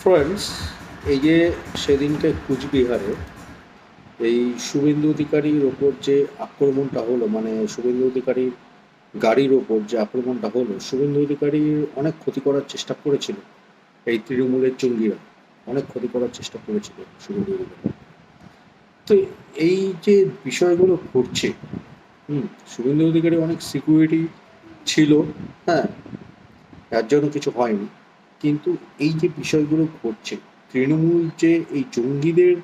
Friends এই যে সেদিনকে কুচবিহারে এই শুভেন্দু অধিকারীর ওপর যে আক্রমণটা হলো মানে শুভেন্দু অধিকারীর গাড়ির ওপর যে আক্রমণটা হলো, শুভেন্দু অধিকারী অনেক ক্ষতি করার চেষ্টা করেছিল। এই তৃণমূলের চঙ্গিরা অনেক ক্ষতি করার চেষ্টা করেছিল শুভেন্দু অধিকারী। তো এই যে বিষয়গুলো ঘটছে, হুম, শুভেন্দু অধিকারী অনেক সিকিউরিটি ছিল হ্যাঁ তার জন্য কিছু হয়নি। কিন্তু এই যে বিষয়গুলো ঘটছে, তৃণমূল যে এই জঙ্গিদের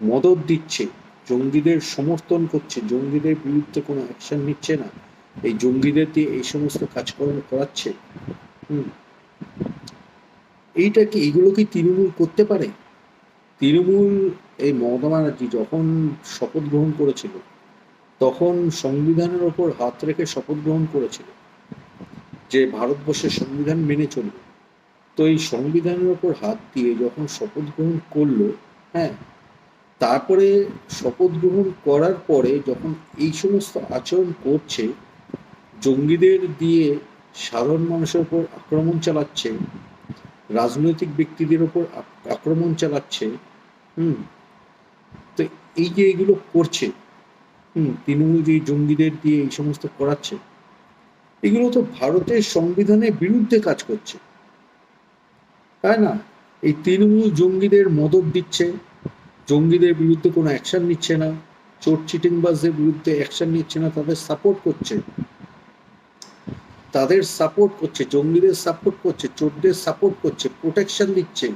মদত দিচ্ছে, জঙ্গিদের সমর্থন করছে, জঙ্গিদের বিরুদ্ধে কোনো অ্যাকশন নিচ্ছে না, এই জঙ্গিদের দিয়ে এই সমস্ত কাজকর্ম করাচ্ছে, হুম, এইটা কি এগুলো কি তৃণমূল করতে পারে? তৃণমূল এই মমতা ব্যানার্জি যখন শপথ গ্রহণ করেছিল, তখন সংবিধানের ওপর হাত রেখে শপথ গ্রহণ করেছিল যে ভারতবর্ষের সংবিধান মেনে চলবে। তো এই সংবিধানের ওপর হাত দিয়ে যখন শপথ গ্রহণ করল হ্যাঁ তারপরে শপথ গ্রহণ করার পরে যখন এই সমস্ত আচরণ করছে, জঙ্গিদের দিয়ে সাধারণ মানুষের উপর আক্রমণ চালাচ্ছে, রাজনৈতিক ব্যক্তিদের ওপর আক্রমণ চালাচ্ছে, হুম, তো এই যে এগুলো করছে, হুম, তৃণমূল যে জঙ্গিদের দিয়ে এই সমস্ত করাচ্ছে, এগুলো তো ভারতের সংবিধানের বিরুদ্ধে কাজ করছে। তাই না? এই তৃণমূল জঙ্গিদের মদত দিচ্ছে, জঙ্গিদের বিরুদ্ধে কোনো অ্যাকশন নিচ্ছে না, চোর চিটিংবাজদের বিরুদ্ধে অ্যাকশন নিচ্ছে না, তাদের সাপোর্ট করছে। তাদের সাপোর্ট করছে, জঙ্গিদের সাপোর্ট করছে, চোরদের সাপোর্ট করছে প্রোটেকশন দিচ্ছে।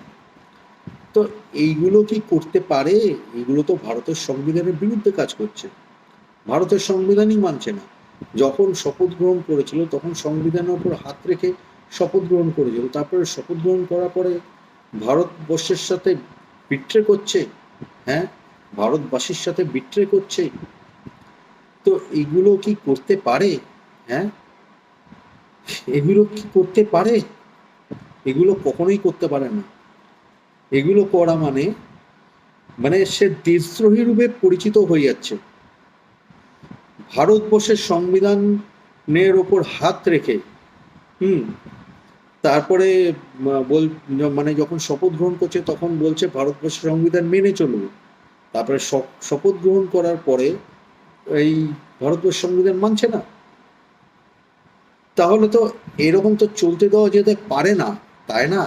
তো এইগুলো কি করতে পারে? এইগুলো তো ভারতের সংবিধানের বিরুদ্ধে কাজ করছে। ভারতের সংবিধানই মানছে না। যখন শপথ গ্রহণ করেছিল, তখন সংবিধানের উপর হাত রেখে শপথ গ্রহণ করেছিল তারপরে শপথ গ্রহণ করার পরে ভারতবর্ষের সাথে বিট্রে করছে হ্যাঁ? ভারতবাসীর সাথে বিট্রে করছে। তো এগুলো কি করতে পারে হ্যাঁ? এগুলো কি করতে পারে? এগুলো কখনোই করতে পারে না। এগুলো করা মানে মানে সে দেশদ্রোহী রূপে পরিচিত হয়ে যাচ্ছে। ভারতবর্ষের সংবিধানের ওপর হাত রেখে, হুম? তারপরে বল মানে যখন শপথ গ্রহণ করছে তখন বলছে ভারতবর্ষের সংবিধান মেনে চলবে তারপরে শপথ গ্রহণ করার পরে এই ভারতবর্ষ সংবিধান মানছে না। তাহলে তো এরকম তো চলতে দেওয়া যেতে পারে না, তাই না?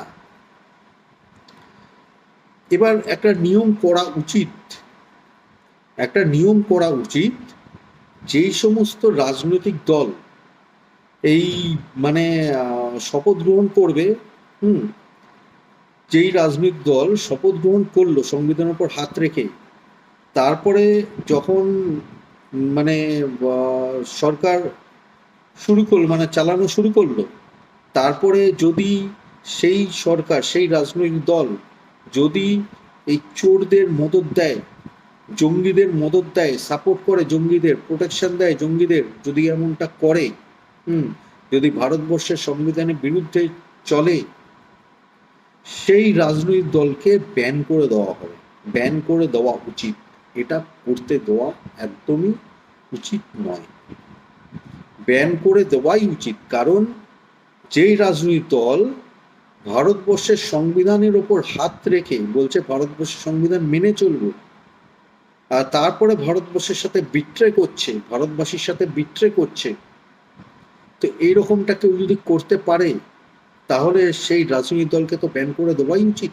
এবার একটা নিয়ম করা উচিত। একটা নিয়ম করা উচিত, যেই সমস্ত রাজনৈতিক দল এই মানে শপথ গ্রহণ করবে, হুম, যেই রাজনৈতিক দল শপথ গ্রহণ করল সংবিধানের উপর হাত রেখে, তারপরে যখন মানে সরকার শুরু করল মানে চালানো শুরু করল, তারপরে যদি সেই সরকার, সেই রাজনৈতিক দল যদি এই চোরদের মদত দেয়, জঙ্গিদের মদত দেয় সাপোর্ট করে জঙ্গিদের প্রোটেকশন দেয় জঙ্গিদের, যদি এমনটা করে যদি ভারতবর্ষের সংবিধানের বিরুদ্ধে চলে, সেই রাজনৈতিক দলকে ব্যান করে দেওয়া হবে। ব্যান করে দেওয়া উচিত। এটা করতে দেওয়া একদমই উচিত নয়। ব্যান করে দেওয়াই উচিত। কারণ যেই রাজনৈতিক দল ভারতবর্ষের সংবিধানের ওপর হাত রেখে বলছে ভারতবর্ষের সংবিধান মেনে চলবে, আর তারপরে ভারতবর্ষের সাথে বিট্রে করছে, ভারতবাসীর সাথে বিট্রে করছে তো এইরকমটা কেউ যদি করতে পারে, তাহলে সেই রাজনৈতিক দলকে তো ব্যান করে দেওয়াই উচিত।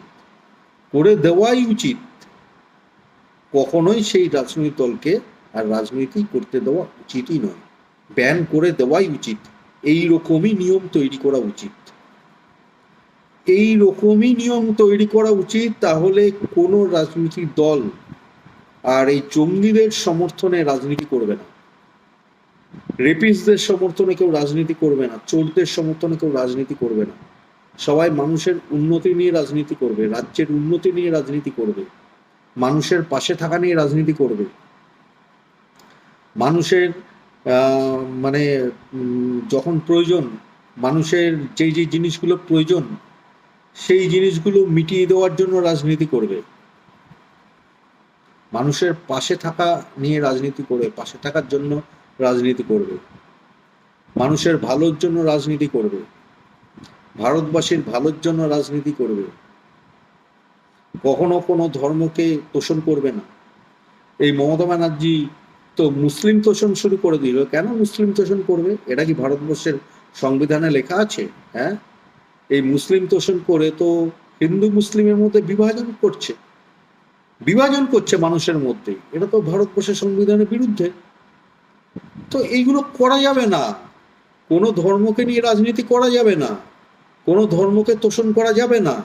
করে দেওয়াই উচিত। কখনোই সেই রাজনৈতিক দলকে আর রাজনীতি করতে দেওয়া উচিতই নয়। ব্যান করে দেওয়াই উচিত। এই রকমই নিয়ম তৈরি করা উচিত। এই রকমই নিয়ম তৈরি করা উচিত, তাহলে কোনো রাজনৈতিক দল আর এই জঙ্গিদের সমর্থনে রাজনীতি করবে না। রেপিসদের সমর্থনে কেউ রাজনীতি করবে না, চোরদের সমর্থনে কেউ রাজনীতি করবে না। সবাই মানুষের উন্নতি নিয়ে রাজনীতি করবে, রাজ্যের উন্নতি নিয়ে রাজনীতি করবে, মানুষের পাশে থাকা নিয়ে রাজনীতি করবে। মানুষের মানে যখন প্রয়োজন, মানুষের যেই যে জিনিসগুলো প্রয়োজন, সেই জিনিসগুলো মিটিয়ে দেওয়ার জন্য রাজনীতি করবে। মানুষের পাশে থাকা নিয়ে রাজনীতি করবে পাশে থাকার জন্য রাজনীতি করবে। মানুষের ভালোর জন্য রাজনীতি করবে। ভারতবাসীর ভালোর জন্য রাজনীতি করবে। কখনো কোনো ধর্মকে তোষণ করবে না। এই মমতা ব্যানার্জি তো মুসলিম তোষণ শুরু করে দিল। কেন মুসলিম তোষণ করবে? এটা কি ভারতবর্ষের সংবিধানে লেখা আছে? হ্যাঁ? এই মুসলিম তোষণ করে তো হিন্দু মুসলিমের মধ্যে বিভাজন করছে। বিভাজন করছে মানুষের মধ্যে। এটা তো ভারতবর্ষের সংবিধানের বিরুদ্ধে। তো এইগুলো করা যাবে না। কোনো ধর্মকে নিয়ে রাজনীতি করা যাবে না। কোনো ধর্মকে তোষণ করা যাবে না।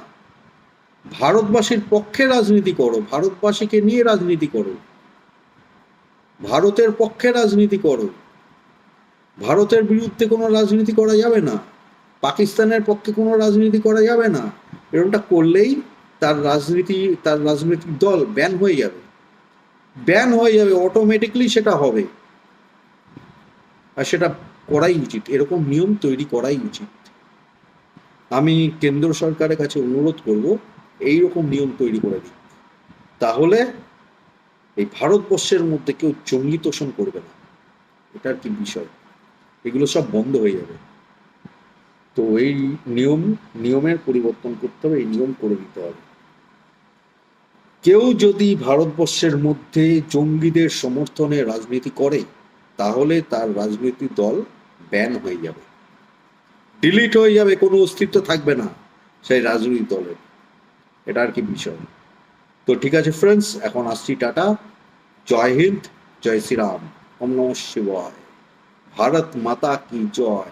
ভারতবাসীর পক্ষে রাজনীতি করো, ভারতবাসীকে নিয়ে রাজনীতি করো। ভারতের পক্ষে রাজনীতি করো। ভারতের বিরুদ্ধে কোনো রাজনীতি করা যাবে না। পাকিস্তানের পক্ষে কোনো রাজনীতি করা যাবে না। এরকমটা করলেই তার রাজনীতি, তার রাজনৈতিক দল ব্যান হয়ে যাবে। ব্যান হয়ে যাবে অটোমেটিকলি সেটা হবে। সেটা করাই উচিত, এরকম নিয়ম তৈরি করাই উচিত। আমি কেন্দ্র সরকারের কাছে অনুরোধ করব এই রকম নিয়ম তৈরি করে দিন। তাহলে এই ভারতবর্ষের মধ্যে কেউ জঙ্গি তোষণ করবে না। এটার কি বিষয়? এগুলো সব বন্ধ হয়ে যাবে। তো এই নিয়ম, নিয়মের পরিবর্তন করতে হবে, এই নিয়ম করে দিতে হবে। কেউ যদি ভারতবর্ষের মধ্যে জঙ্গিদের সমর্থনে রাজনীতি করে তাহলে তার রাজনৈতিক দল ব্যান হয়ে যাবে। ডিলিট হয়ে যাবে, কোনো অস্তিত্ব থাকবে না সেই রাজনৈতিক দলের। এটা আর কি বিষয়। তো ঠিক আছে ফ্রেন্ডস এখন আসছি টাটা। জয় হিন্দ, জয় শ্রীরাম। অম শিবয় শিবায়। ভারত মাতা কি জয়।